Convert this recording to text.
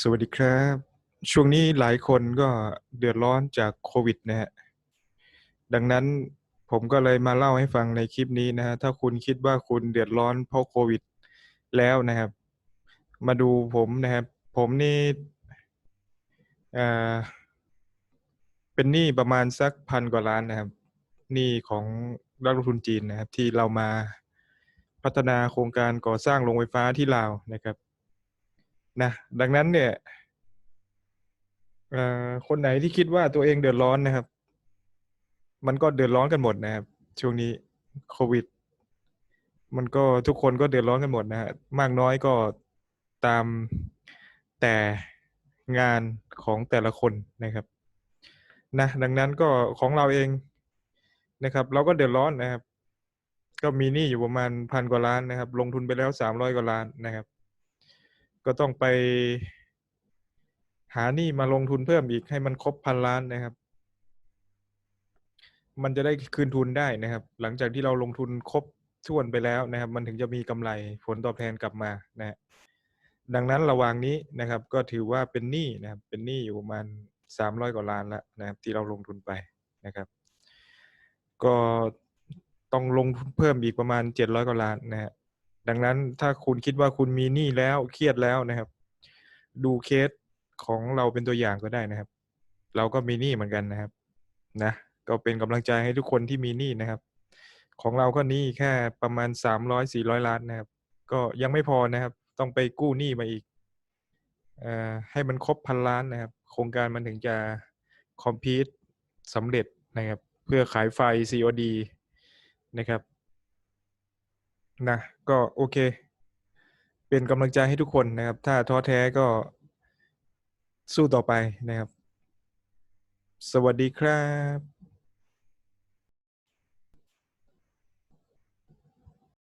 สวัสดีครับ ช่วงนี้หลายคนก็เดือดร้อนจากโควิดนะฮะดังนั้นผมก็เลยมาเล่าให้ฟังในคลิปนี้นะฮะถ้าคุณคิดว่าคุณเดือดร้อนเพราะโควิดแล้วนะครับ มาดูผมนะครับ ผมนี่อ่าเป็นหนี้ประมาณสักพันกว่าล้านนะครับหนี้ของนักลงทุนจีนนะครับ ที่เรามาพัฒนาโครงการก่อสร้างโรงไฟฟ้าที่ลาวนะครับ นะดังนั้นเนี่ยคนไหนที่คิดว่าตัวเองเดือดร้อนนะครับ มันก็เดือดร้อนกันหมดนะครับ ช่วงนี้โควิด มันก็ทุกคนก็เดือดร้อนกันหมดนะฮะมากน้อยก็ตามแต่งานของแต่ละคนนะครับนะดังนั้นก็ของเราเองนะครับ เราก็เดือดร้อนนะครับ ก็มีหนี้อยู่ประมาณพันกว่าล้านนะครับ ลงทุนไปแล้วสามร้อยกว่าล้านนะครับ ก็ต้องไป หาหนี้มาลงทุนเพิ่มอีกให้มันครบพันล้านนะครับ มันจะได้คืนทุนได้นะครับ หลังจากที่เราลงทุนครบถ้วนไปแล้วนะครับ มันถึงจะมีกำไรผลตอบแทนกลับมานะฮะดังนั้นระหว่างนี้นะครับ ก็ถือว่าเป็นหนี้นะครับ เป็นหนี้อยู่ประมาณสามร้อยกว่าล้านแล้วนะครับ ที่เราลงทุนไปนะครับ ก็ต้องลงทุนเพิ่มอีกประมาณเจ็ดร้อยกว่าล้านนะฮะ ดังนั้นถ้าคุณคิดว่าคุณมีหนี้แล้วเครียดแล้วนะครับ ดูเคสของเราเป็นตัวอย่างก็ได้นะครับ เราก็มีหนี้เหมือนกันนะครับ นะ ก็เป็นกำลังใจให้ทุกคนที่มีหนี้นะครับ ของเราก็หนี้แค่ประมาณสามร้อยสี่ร้อยล้านนะครับ ก็ยังไม่พอนะครับ ต้องไปกู้หนี้มาอีกอให้มันครบพันล้านนะครับ โครงการมันถึงจะคอมพีทสำเร็จนะครับ เพื่อขายไฟ COD นะครับ นะก็โอเค เป็นกำลังใจให้ทุกคนนะครับ ถ้าท้อแท้ก็สู้ต่อไปนะครับ สวัสดีครับ